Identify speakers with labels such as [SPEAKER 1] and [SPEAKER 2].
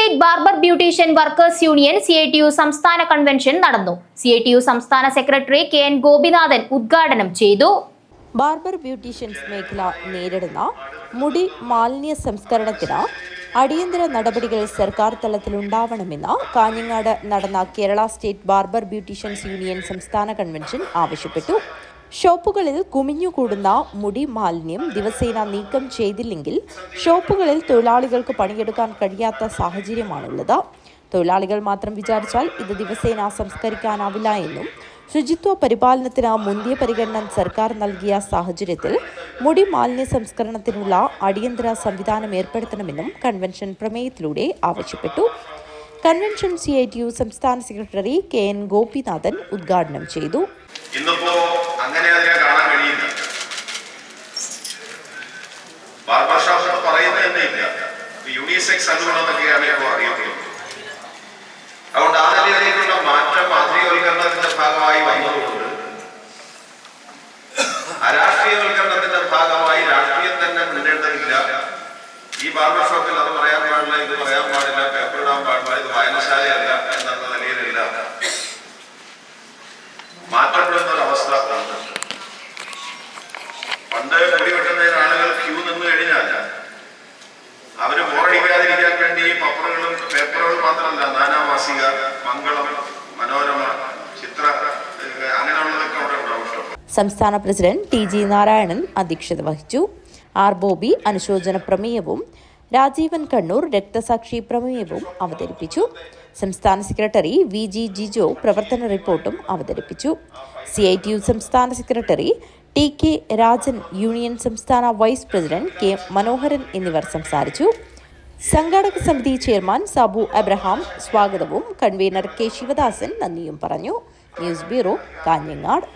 [SPEAKER 1] State barber beautician workers union C I T U സംസ്ഥാന convention നടന്നു. C I T U സംസ്ഥാന secretary K N Gopinathan ഉദ്ഘാടനം ചെയ്തു.
[SPEAKER 2] Barber beauticians മേഖല നേരിടുന്ന മുടി മാലിന്യ സംസ്കരണത്തിന് അടിയന്തര നടപടികൾ സർക്കാർ തലത്തിലുണ്ടാവണമെന്ന് കാഞ്ഞങ്ങാട് നടന്ന Kerala state barber beauticians union സംസ്ഥാന കൺവെൻഷൻ ആവശ്യപ്പെട്ടു. ഷോപ്പുകളിൽ കുമിഞ്ഞുകൂടുന്ന മുടി മാലിന്യം ദിവസേന നീക്കം ചെയ്തില്ലെങ്കിൽ ഷോപ്പുകളിൽ തൊഴിലാളികൾക്ക് പണിയെടുക്കാൻ കഴിയാത്ത സാഹചര്യമാണുള്ളത്. തൊഴിലാളികൾ മാത്രം വിചാരിച്ചാൽ ഇത് ദിവസേന സംസ്കരിക്കാനാവില്ല എന്നും ശുചിത്വ പരിപാലനത്തിന് മുന്തിയ പരിഗണന സർക്കാർ നൽകിയ സാഹചര്യത്തിൽ മുടി മാലിന്യ സംസ്കരണത്തിനുള്ള അടിയന്തര സംവിധാനം ഏർപ്പെടുത്തണമെന്നും കൺവെൻഷൻ പ്രമേയത്തിലൂടെ ആവശ്യപ്പെട്ടു. Convention C I T U സംസ്ഥാന സെക്രട്ടറി കെ എൻ ഗോപിനാഥൻ ഉദ്ഘാടനം ചെയ്തു.
[SPEAKER 3] ഇന്നിപ്പോ ബാർബർ ഷോപ്പ് എന്ന് പറയുന്നത് തന്നെ ഇല്ല. യൂണിസെക്സ് സലൂണെന്നൊക്കെയാണ് ഇപ്പോൾ അറിയപ്പെടുന്നത്. അതുകൊണ്ട് ആ നിലയിലേക്കുള്ള മാറ്റം ആധുനികവൽക്കരണത്തിന്റെ ഭാഗമായി വന്നതുകൊണ്ട് അരാഷ്ട്രീയവൽക്കരണത്തിന്റെ ഭാഗമായി രാഷ്ട്രീയം തന്നെ മുന്നേറുന്നില്ല ഈ ബാർബർ ഷോപ്പിൽ അത് പറയാൻ പാടില്ല ഇത് പറയാൻ പാടില്ല പേപ്പർ ഇടാൻ പാടില്ല ഇത് വായനശാലയല്ല എന്നുള്ള നിലയിലല്ല. മാറ്റപ്പെടുന്ന പണ്ട് മുടി വെട്ടുന്നതിന് ആളുകൾ ക്യൂ നിന്ന് കഴിഞ്ഞാൽ അവർ ബോറടിക്കാതിരിക്കാൻ വേണ്ടി പപ്പറുകളും പേപ്പറുകൾ മാത്രമല്ല നാനാമാസിക മംഗളം മനോരമ ചിത്ര അങ്ങനെയുള്ളതൊക്കെ അവിടെ ഉണ്ടാവും
[SPEAKER 2] സംസ്ഥാന പ്രസിഡന്റ് ടി ജി നാരായണൻ അധ്യക്ഷത വഹിച്ചു. ആർ ബോബി അനുശോചന പ്രമേയവും രാജീവൻ കണ്ണൂർ രക്തസാക്ഷി പ്രമേയവും അവതരിപ്പിച്ചു. സംസ്ഥാന സെക്രട്ടറി വി ജി ജിജോ പ്രവർത്തന റിപ്പോർട്ടും അവതരിപ്പിച്ചു. സി ഐ ടി യു സംസ്ഥാന secretary T K Rajan union സംസ്ഥാന വൈസ് പ്രസിഡന്റ് കെ മനോഹരൻ എന്നിവർ സംസാരിച്ചു. സംഘാടക സമിതി ചെയർമാൻ സാബു അബ്രഹാം സ്വാഗതവും കൺവീനർ കെ ശിവദാസൻ നന്ദിയും പറഞ്ഞു. News bureau Kanhangad.